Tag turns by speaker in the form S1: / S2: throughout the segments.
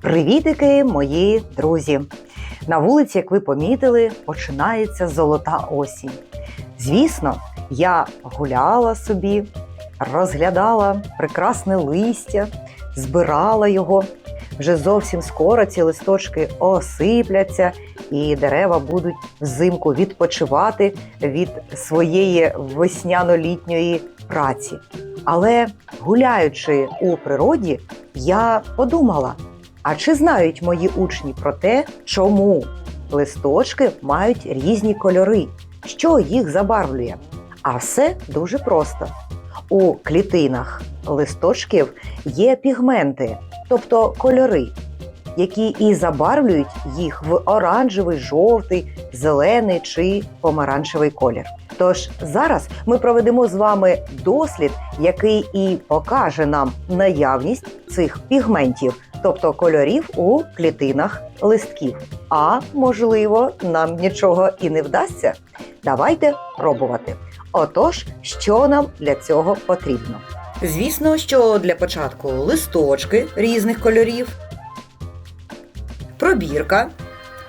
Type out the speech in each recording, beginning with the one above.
S1: Привітики, мої друзі! На вулиці, як ви помітили, починається золота осінь. Звісно, я гуляла собі, розглядала прекрасне листя, збирала його. Вже зовсім скоро ці листочки осипляться, і дерева будуть взимку відпочивати від своєї весняно-літньої праці. Але гуляючи у природі, я подумала: а чи знають мої учні про те, чому листочки мають різні кольори, що їх забарвлює? А все дуже просто. У клітинах листочків є пігменти, тобто кольори, які і забарвлюють їх в оранжевий, жовтий, зелений чи помаранчевий колір. Тож зараз ми проведемо з вами дослід, який і покаже нам наявність цих пігментів, тобто кольорів у клітинах листків. А можливо, нам нічого і не вдасться. Давайте пробувати. Отож, що нам для цього потрібно? Звісно, що для початку листочки різних кольорів, пробірка,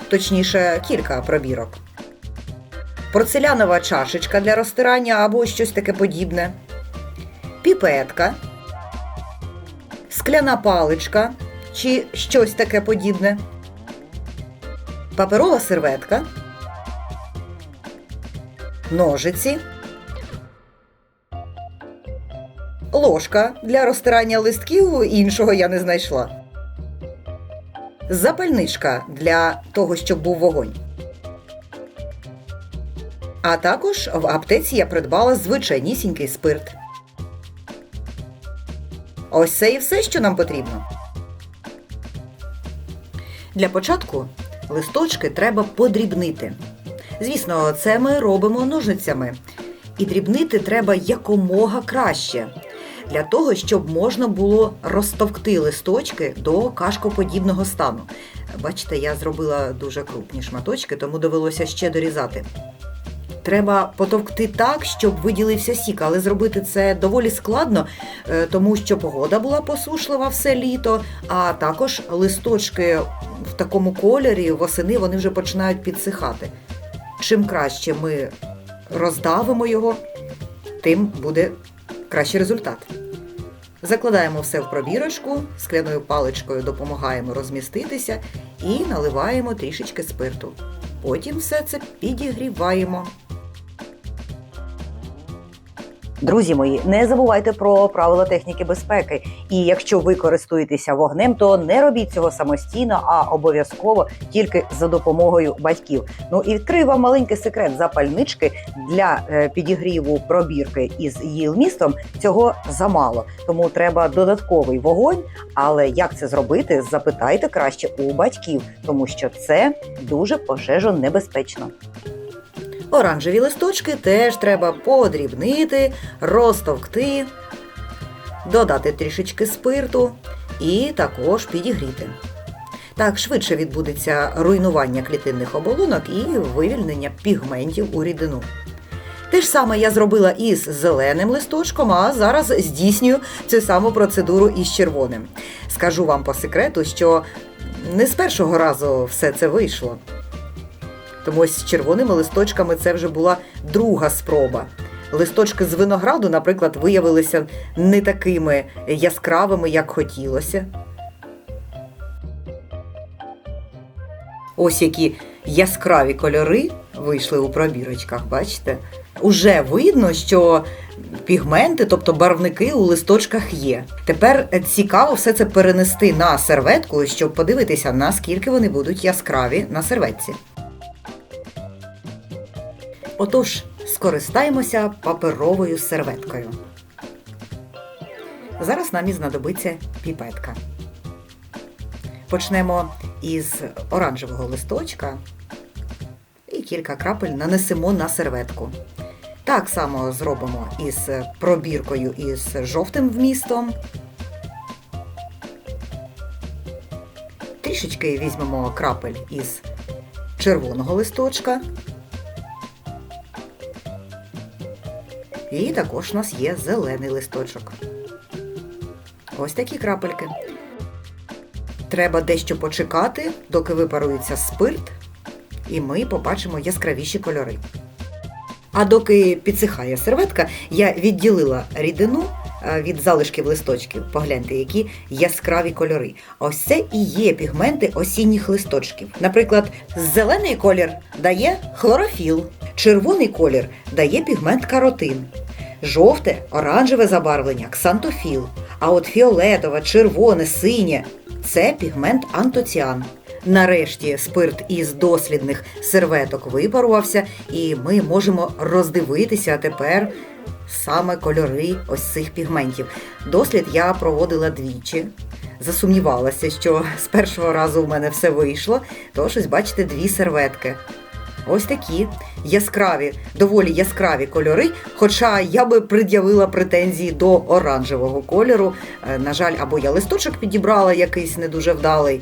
S1: точніше, кілька пробірок, порцелянова чашечка для розтирання або щось таке подібне, піпетка, скляна паличка чи щось таке подібне, паперова серветка, ножиці. Ложка для розтирання листків іншого я не знайшла. Запальничка для того, щоб був вогонь. А також в аптеці я придбала звичайнісінький спирт. Ось це і все, що нам потрібно. Для початку листочки треба подрібнити. Звісно, це ми робимо ножницями. І дрібнити треба якомога краще. Для того, щоб можна було розтовкти листочки до кашкоподібного стану. Бачите, я зробила дуже крупні шматочки, тому довелося ще дорізати. Треба потовкти так, щоб виділився сік, але зробити це доволі складно, е, тому що погода була посушлива все літо, а також листочки в такому кольорі восени вони вже починають підсихати. Чим краще ми роздавимо його, тим буде кращий результат. Закладаємо все в пробірочку, скляною паличкою допомагаємо розміститися і наливаємо трішечки спирту. Потім все це підігріваємо. Друзі мої, не забувайте про правила техніки безпеки. І якщо ви користуєтеся вогнем, то не робіть цього самостійно, а обов'язково тільки за допомогою батьків. Ну і відкрию вам маленький секрет запальнички для е, підігріву пробірки із її вмістом. Цього замало, тому треба додатковий вогонь. Але як це зробити, запитайте краще у батьків, тому що це дуже пожежонебезпечно. Оранжеві листочки теж треба подрібнити, розтовкти, додати трішечки спирту і також підігріти. Так швидше відбудеться руйнування клітинних оболонок і вивільнення пігментів у рідину. Те ж саме я зробила із зеленим листочком, а зараз здійснюю цю саму процедуру із червоним. Скажу вам по секрету, що не з першого разу все це вийшло. Тому ось з червоними листочками це вже була друга спроба. Листочки з винограду, наприклад, виявилися не такими яскравими, як хотілося. Ось які яскраві кольори вийшли у пробірочках, бачите? Уже видно, що пігменти, тобто барвники у листочках є. Тепер цікаво все це перенести на серветку, щоб подивитися, наскільки вони будуть яскраві на серветці. Отож, скористаємося паперовою серветкою. Зараз нам і знадобиться піпетка. Почнемо із оранжевого листочка і кілька крапель нанесемо на серветку. Так само зробимо із пробіркою із жовтим вмістом. Трішечки візьмемо крапель із червоного листочка. І також у нас є зелений листочок. Ось такі крапельки. Треба дещо почекати, доки випарується спирт, і ми побачимо яскравіші кольори. А доки підсихає серветка, я відділила рідину від залишків листочків. Погляньте, які яскраві кольори. Ось це і є пігменти осінніх листочків. Наприклад, зелений колір дає хлорофіл, червоний колір дає пігмент каротин, жовте, оранжеве забарвлення ксантофіл. А от фіолетове, червоне, синє це пігмент антоціан. Нарешті спирт із дослідних серветок випарувався, і ми можемо роздивитися тепер саме кольори ось цих пігментів. Дослід я проводила двічі. Засумнівалася, що з першого разу в мене все вийшло. Тож ось бачите дві серветки. Ось такі яскраві, доволі яскраві кольори. Хоча я би пред'явила претензії до оранжевого кольору. Е, На жаль, або я листочок підібрала якийсь не дуже вдалий,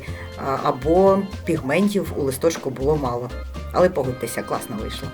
S1: або пігментів у листочку було мало. Але погодьтеся, класно вийшло.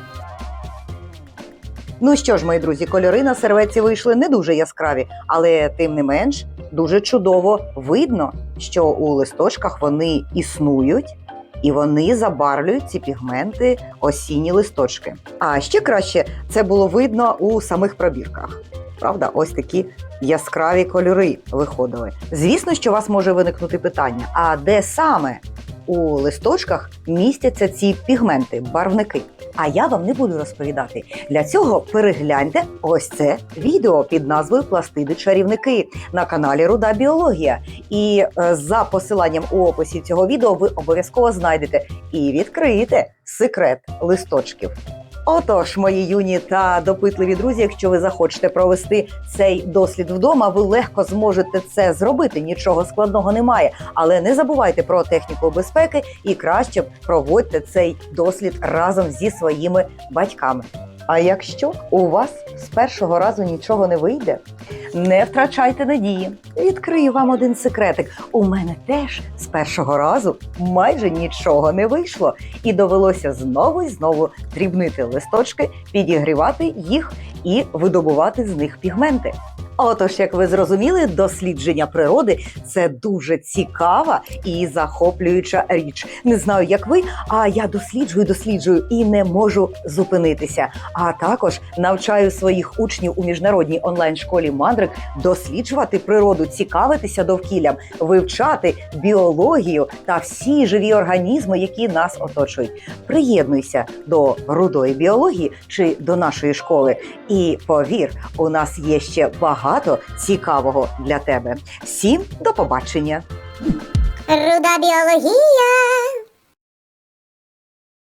S1: Ну що ж, мої друзі, кольори на серветці вийшли не дуже яскраві, але тим не менш дуже чудово видно, що у листочках вони існують. І вони забарвлюють ці пігменти осінні листочки. А ще краще це було видно у самих пробірках. Правда, ось такі яскраві кольори виходили. Звісно, що у вас може виникнути питання: а де саме у листочках містяться ці пігменти, барвники? А я вам не буду розповідати. Для цього перегляньте ось це відео під назвою Пластиди чарівники на каналі Руда Біологія. І е, за посиланням у описі цього відео ви обов'язково знайдете і відкриєте секрет листочків. Отож, мої юні та допитливі друзі, якщо ви захочете провести цей дослід вдома, ви легко зможете це зробити. Нічого складного немає. Але не забувайте про техніку безпеки і краще проводьте цей дослід разом зі своїми батьками. А якщо у вас з першого разу нічого не вийде, не втрачайте надії. Відкрию вам один секретик. У мене теж з першого разу майже нічого не вийшло, і довелося знову і знову дрібнити листочки, підігрівати їх і видобувати з них пігменти. Отож, як ви зрозуміли, дослідження природи це дуже цікава і захоплююча річ. Не знаю, як ви, а я досліджую, досліджую і не можу зупинитися. А також навчаю своїх учнів у міжнародній онлайн-школі Мандрик досліджувати природу, цікавитися довкіллям, вивчати біологію та всі живі організми, які нас оточують. Приєднуйся до рудої біології чи до нашої школи. І повір, у нас є ще багато цікавого для тебе. Всім до побачення!
S2: Руда біологія.